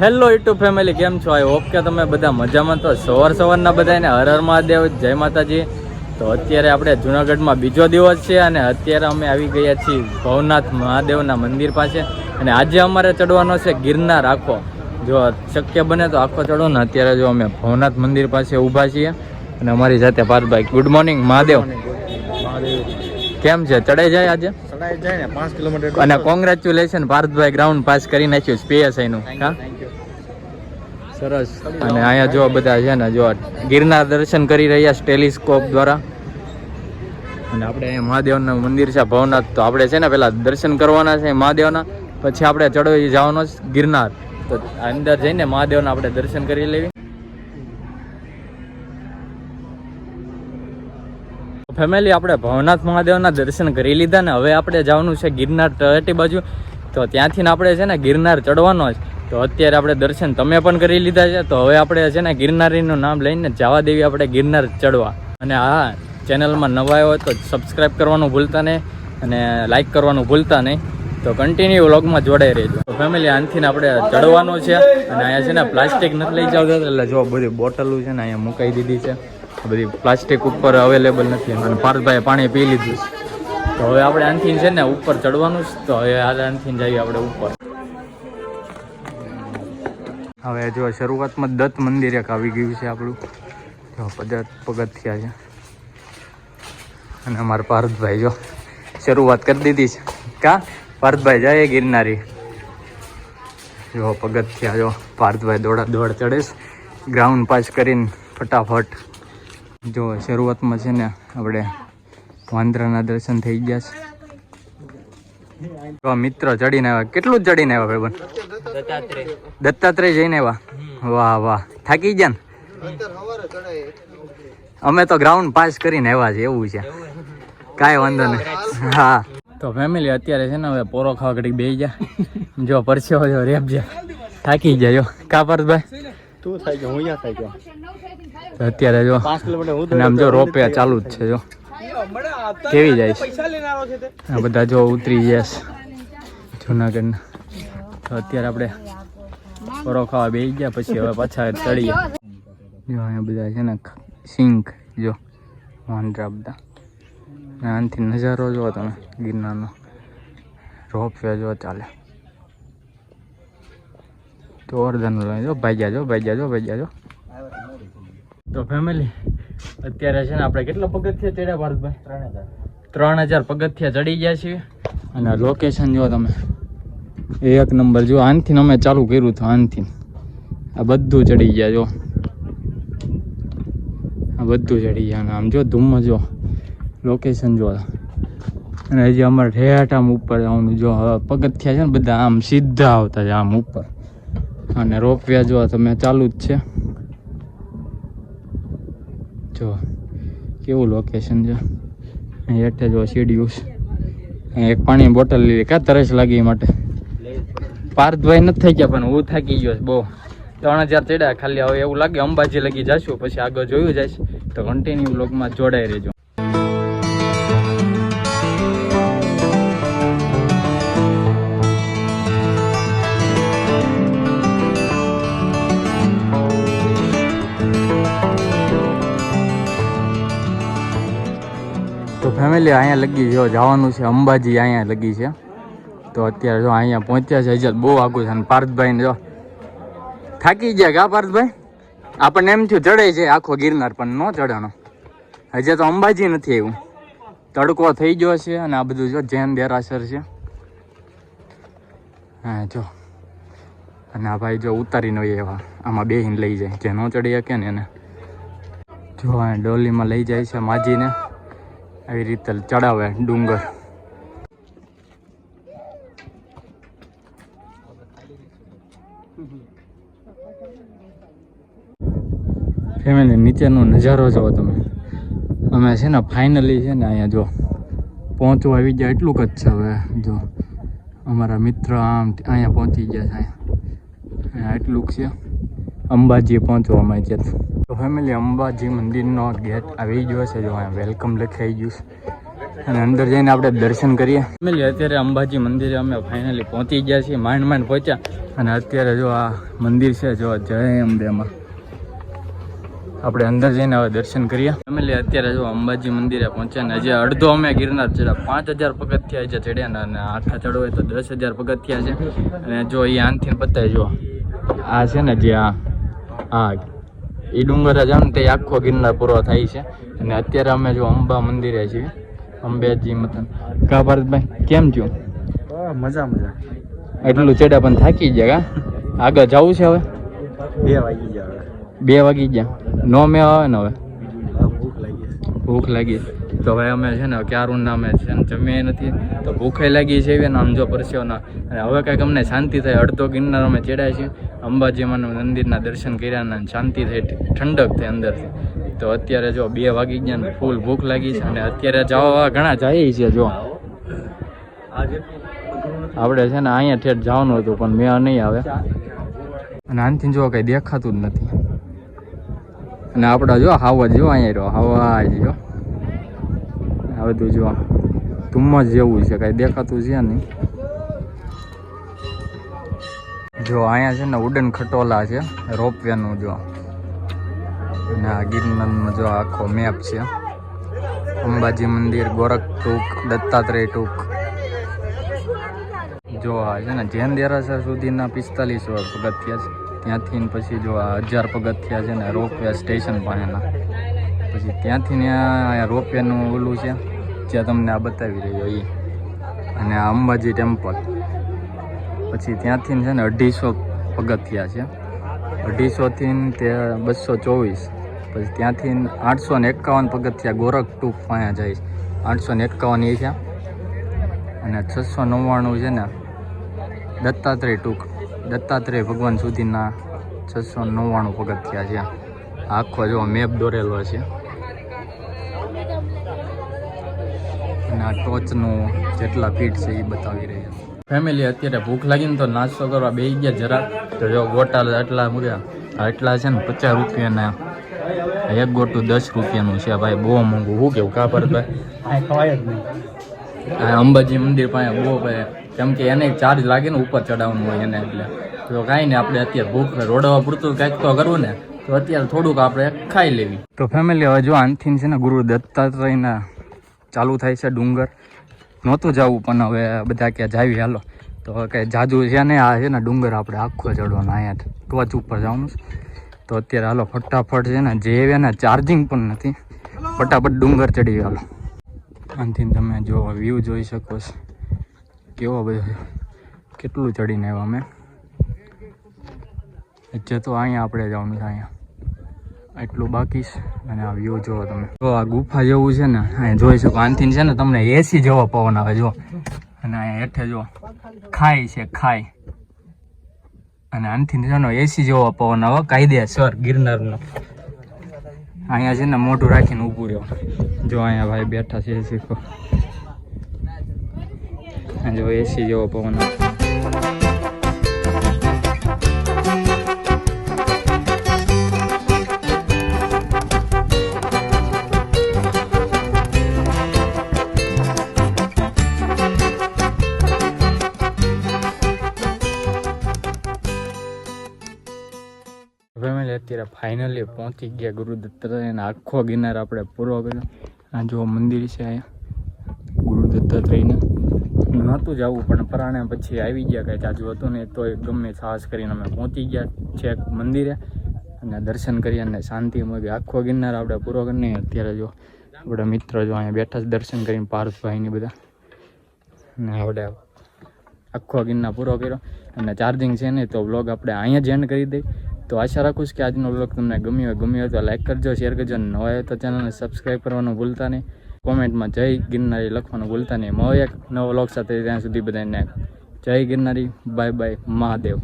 Hello YouTube family કેમ છો? I hope કે તમે બધા મજામાં તો સવાર સવારના બધાને હર હર મહાદેવ જય માતાજી. તો અત્યારે આપણે જુનાગઢમાં બીજો દિવસ છે અને અત્યારે અમે આવી ગયા છીએ ભવનાથ મહાદેવના મંદિર પાસે. અને આજે અમારે ચડવાનો છે ગિરનાર આખો. જો શક્ય બને તો આખો ચડો ને અત્યારે જો અમે ભવનાથ મંદિર પાસે ઊભા છીએ. અને અમારી સાથે પાર્થભાઈ ગુડ મોર્નિંગ મહાદેવ. કેમ છે? ચડાઈ જાય આજે? ચડાઈ જાય ને પાંચ કિલોમીટર અને કોંગ્રેચ્યુલેશન પાર્થભાઈ ગ્રાઉન્ડ પાસ કરી નાખ્યું પીએસઆઈ નું હા? સરસ. અને અહીંયા જો બધા છે ને જો ગિરનાર દર્શન કરી રહ્યા ટેલિસ્કોપ દ્વારા. અને આપણે અહીંયા મહાદેવનું મંદિર છે, ભવનાથ. તો આપણે છે ને પેલા દર્શન કરવાના છે મહાદેવના, પછી આપણે ચડવી જવાનો છે ગિરનાર. તો અંદર જઈને મહાદેવના આપણે દર્શન કરી લેવી. ફેમિલી આપણે ભવનાથ મહાદેવના દર્શન કરી લીધા ને હવે આપણે જવાનું છે ગિરનાર તળેટી બાજુ. તો ત્યાંથી આપણે છે ને ગિરનાર ચડવાનો છે. તો અત્યારે આપણે દર્શન તમે પણ કરી લીધા છે. તો હવે આપણે છે ને ગિરનારીનું નામ લઈને જવા દેવી આપણે ગિરનાર ચડવા. અને હા, ચેનલમાં નવા આવ્યો તો સબસ્ક્રાઈબ કરવાનું ભૂલતા નહીં અને લાઇક કરવાનું ભૂલતા નહીં. તો કન્ટિન્યુ વ્લોગમાં જોડાઈ રહેજો. તો ફેમિલી આનથી આપણે ચડવાનું છે. અને અહીંયા છે ને પ્લાસ્ટિક નથી લઈ જાવ એટલે જો બધી બોટલો છે ને અહીંયા મુકાઈ દીધી છે. બધી પ્લાસ્ટિક ઉપર અવેલેબલ નથી. અને પાર્થભાઈએ પાણી પી લીધું તો હવે આપણે આનથી છે ને ઉપર ચડવાનું છે. તો હવે આનથી જઈએ આપણે ઉપર. હવે જો શરૂઆતમાં દત્ત મંદિર એક આવી ગયું છે આપણું. જો પદત પગથિયા છે. અને અમારા પાર્થભાઈ જો શરૂઆત કરી દીધી છે. કા? પાર્થભાઈ જાય ગિરનારી. જો પગથિયા જો. પાર્થભાઈ દોડા દોડ ચડે ગ્રાઉન્ડ પાસ કરીને ફટાફટ જો શરૂઆતમાં છે ને આપણે વાંદરાના દર્શન થઈ ગયા છે. મિત્ર ચડીને આવ્યા. કેટલું ચડીને આવ્યા ભાઈ દત્તાત્રેય. જઈને આવ્યા વાહ વાહ. થાકી ગયા ને? અમે તો ગ્રાઉન્ડ પાસ કરીને આવ્યા છે. એવું છે કાંઈ વાંધો નહીં. હા. તો ફેમિલી અત્યારે છે ને હવે પોરો ખાવા ઘડી બે જા જો પરસ્યો જો રેપ જા થાકી ગયા જો. કા પરસભાઈ? તું થાય ગયો હું અહીંયા થાય ગયો અત્યારે જો આમ જો રોપે ચાલુ જ છે જો. કેવી જાય છે? આ બધા જો ઉતરી ગયા છે. જુનાગઢના. અત્યારે આપણે પરો ખાવા બે ગયા પછી હવે પાછા ચડીએ જો અહીંયા બધા છે ને સિંક જો વાંદરા બધા. આનાથી નજારો જો તમે ગિરનારનો. રોપવે જો ચાલે. તો અર્ધનું લઈ જો ભાગ્યા જો ભાગ્યા જો ભાગ્યા જો. તો ફેમિલી અત્યારે છે ને આપણે કેટલા પગથિયા ચડ્યા ભારતભાઈ ત્રણ હજાર. પગથિયા ચડી ગયા છીએ. અને લોકેશન જો તમે. એક નંબર, જો આનથી અમે ચાલુ કર્યું હતું આનથી આ બધું ચડી ગયા, જો. આ બધું ચડી ગયા આમ જો ધૂમ જો. લોકેશન જો. અને હજી અમારે ઠેઠ આમ ઉપર જવાનું જો પગથિયા છે ને બધા આમ સીધા આવતા છે આમ ઉપર. અને રોપવ્યા જો તમે ચાલુ જ છે. જો, કેવું લોકેશન છે? અહીં હેઠે જો સીડીયું છે. અહીં એક પાણીની બોટલ લીધી. કા તરસ લાગી માટે? પાર્થભાઈ નથી થઈ ગયા, પણ હું થાકી ગયો બહુ. ત્રણ હજાર ચડ્યા, ખાલી હવે એવું લાગે અંબાજી લગી જશું, પછી આગળ જોયું જઈશ તો કન્ટિન્યુ બ્લોગમાં જોડાઈ રહેજો. તો ફેમિલી અહીંયા લગી જો જવાનું છે અંબાજી અહીંયા લગી છે. તો અત્યારે જો અહીંયા પહોંચ્યા છે હજર બહુ આગું છે. અને પાર્થભાઈ જો થાકી ગયા કા પાર્થભાઈ? આપણને એમ થયું ચડે છે આખો ગિરનાર, પણ ન ચડાણો હજે તો અંબાજી નથી આવ્યું. તડકો થઈ ગયો છે અને આ બધું જો જૈન દેરાસર છે. હા, જો. અને આ ભાઈ જો ઉતારીને હોય એવા આમાં બેહીને લઈ જાય. જે ન ચડી શકે ને એને. જો ડોલીમાં લઈ જાય છે માજીને. આવી રીતે ચડાવે ડુંગર. ફેમિલી નીચેનો નજારો જોવો તમે. અમે છે ને ફાઇનલી છે ને અહીંયા જો પહોંચવા આવી ગયા એટલું જ છે હવે, જો. અમારા મિત્ર આમ અહીંયા પહોંચી ગયા છે અહીંયા. એટલું છે. અંબાજી પહોંચવામાં છે. તો ફેમિલી અંબાજી મંદિરનો ગેટ આવી ગયો છે. જો અહીંયા વેલકમ લખાઈ ગયું છે. અને અંદર જઈને આપણે દર્શન કરીએ. ફેમિલી અત્યારે અંબાજી મંદિરે અમે ફાઇનલી પહોંચી ગયા છીએ. માંડ માંડ પહોંચ્યા. અને અત્યારે જો આ મંદિર છે, જો જય અંબેમાં. આપણે અંદર જઈને હવે દર્શન કરીએ. ફેમિલી અત્યારે જો અંબાજી મંદિરે પહોંચ્યા ને હજી અડધો અમે ગિરનાર ચડ્યા. પાંચ હજાર પગથિયા છે ચડ્યા અને આખા હોય તો દસ હજાર પગથિયા છે. અને જો એ આનથી બતાવી જો આ છે ને જે આ આ એ ડુંગર જાવ ને તે આખો ગિરનાર પૂરો થાય છે. અને અત્યારે અમે જો અંબા મંદિરે છીએ. અંબેજી મથન. કા ભારતભાઈ, કેમ થયું મજા મજા. એટલું ચેડા પણ થાકી ગયા આગળ જવું છે હવે? બે વાગી ગયા બે વાગી ગયા. નો મેં આવે ને હવે? ભૂખ લાગી ભૂખ લાગી. તો હવે અમે છે ને ક્યારું ના અમે છે ને જમીએ નથી. તો ભૂખે લાગી છે એવી ને આમ જો પરસ્યો ના. અને હવે કાંઈક અમને શાંતિ થાય. અડધો ગિરનાર અમે ચડ્યા છીએ. અંબાજીમાં મંદિરના દર્શન કર્યા ને શાંતિ થઈ. ઠંડક થઈ અંદરથી. તો અત્યારે જો બે વાગી ગયા ને ફૂલ ભૂખ લાગી છે. અને અત્યારે જવા ઘણા જાય છે જો. આજે આપણે છે ને અહીંયા ઠેઠ જવાનું હતું, પણ મેં નહીં આવે. અને આનથી જો કંઈ દેખાતું જ નથી. અને આપણા જો હવા જો અહીંયા રહ્યો, હવા જો આ બધું જો ધુમ્મસ જેવું છે, કાંઈ દેખાતું છે નહીં. જો અહીંયા છે ને ઉડન ખટોલા છે, રોપવેનું જો. અને આ ગિરનારનો જો આખો મેપ છે. અંબાજી મંદિર ગોરખ ટૂંક દત્તાત્રેય ટૂંક જો આ છે ને, જૈન દેરાસર સુધીના પિસ્તાલીસો પગથિયા છે. ત્યાંથી પછી જો આ હજાર પગથિયા છે ને, રોપવે સ્ટેશન પાસેના. પછી ત્યાંથી ને આ રોપવેનું ઓલું છે, જ્યાં તમને આ બતાવી રહ્યો એ અને આ અંબાજી ટેમ્પલ. પછી ત્યાંથી છે ને અઢીસો પગથિયા છે. અઢીસોથી તે બસો ચોવીસ. પછી ત્યાંથી આઠસો ને એકાવન પગથિયા ગોરખ ટૂંક પાયા જાય છે. આઠસો ને એકાવન એ છે. અને છસો નવ્વાણું છે ને દત્તાત્રેય ટૂંક. દત્તાત્રેય ભગવાન સુધીના છસો નવ્વાણું પગથિયા છે. આખો જો મેપ દોરેલો છે. અને આ ટોચનું જેટલા ફીટ છે એ બતાવી રહ્યા ફેમિલી અત્યારે ભૂખ લાગીને તો નાસ્તો કરવા બે ગયા જરા. તો જો ગોટા એટલા મૂક્યા. એટલા છે ને પચાસ રૂપિયાના એક ગોટું દસ રૂપિયાનું છે. ભાઈ બહુ મોંઘું. શું કેવું? કાપડ ભાઈ અંબાજી મંદિર પાસે બહુ ભાઈ કેમ કે એને ચાર્જ લાગે ને ઉપર ચડાવવાનું હોય એને એટલે. તો કાંઈ નહીં આપણે અત્યારે ભૂખ રોડવા પૂરતું કાંઈક તો કરવું ને, તો અત્યારે થોડુંક આપણે ખાઈ લેવી. તો ફેમિલી હવે જો આનથી છે ને ગુરુ દત્તાત્રેયના ચાલુ થાય છે ડુંગર. નહોતું જવું, પણ હવે બધા ક્યાં જાવી, હાલો. તો હવે કાંઈ જાજુ છે ને, આ છે ને ડુંગર આપણે આખો ચડવાનો, અહીંયા ટોચ ઉપર જવાનું તો અત્યારે હાલો, ફટાફટ છે ને, જે ને ચાર્જિંગ પણ નથી. ફટાફટ ડુંગર ચડી હાલો. આનાથી તમે જો વ્યૂ જોઈ શકો છો. કેવો બધો કેટલું ચડીને આવ્યા અમે? જે તો અહીંયા આપણે જવાનું છે, અહીંયા. એટલું બાકી છે. અને આ વ્યૂ જુઓ તમે. જો આ ગુફા જેવું છે ને, અહીંયા જોઈ શકો, આનથી છે ને, તમને એસી જેવો પવન આવે જો અને અહીંયા હેઠે જો ખાઈ છે ખાઈ અને આનથી છે ને એસી જેવો પવન આવે કાયદેસર ગિરનારનો. અહીંયા છે ને, મોઢું રાખીને ઊભું રહ્યો. જો અહીંયા ભાઈ બેઠા છે શીખો. જો એસી જેવો પવન. ફેમિલી અત્યારે ફાઇનલી પહોંચી ગયા ગુરુ દત્તાત્રેયનો આખો ગિરનાર આપણે પૂરો કર્યો આ જો મંદિર છે અહીંયા ગુરુ દત્તાત્રેયનું નહોતું જવું પણ પરાણે પછી આવી ગયા કંઈ જાજુ હતું ને તો ગમે સાહસ કરીને અમે પહોંચી ગયા છેક મંદિરે. અને દર્શન કરી અને શાંતિ મળી આખો ગિરનાર આપણે પૂરો કરીને અત્યારે જો આપણા મિત્ર જો અહીંયા બેઠા છે દર્શન કરીને પાર્થભાઈની બધા. ને આપણે આખો ગિરનાર પૂરો કર્યો. અને ચાર્જિંગ છે ને તો બ્લોગ આપણે અહીંયા જ એન્ડ કરી દઈ તો આશા રાખું છું કે આજનો બ્લોગ તમને ગમ્યો હોય ગમ્યો હોય તો લાઈક કરજો શેર કરજો. નવા હોય તો ચેનલને સબસ્ક્રાઈબ કરવાનું ભૂલતા નહીં. કોમેન્ટમાં જય ગિરનારી લખવાનું ભૂલતા નહીં. મળો એક નવો બ્લોગ સાથે ત્યાં સુધી બધાને. જય ગિરનારી, બાય બાય, મહાદેવ.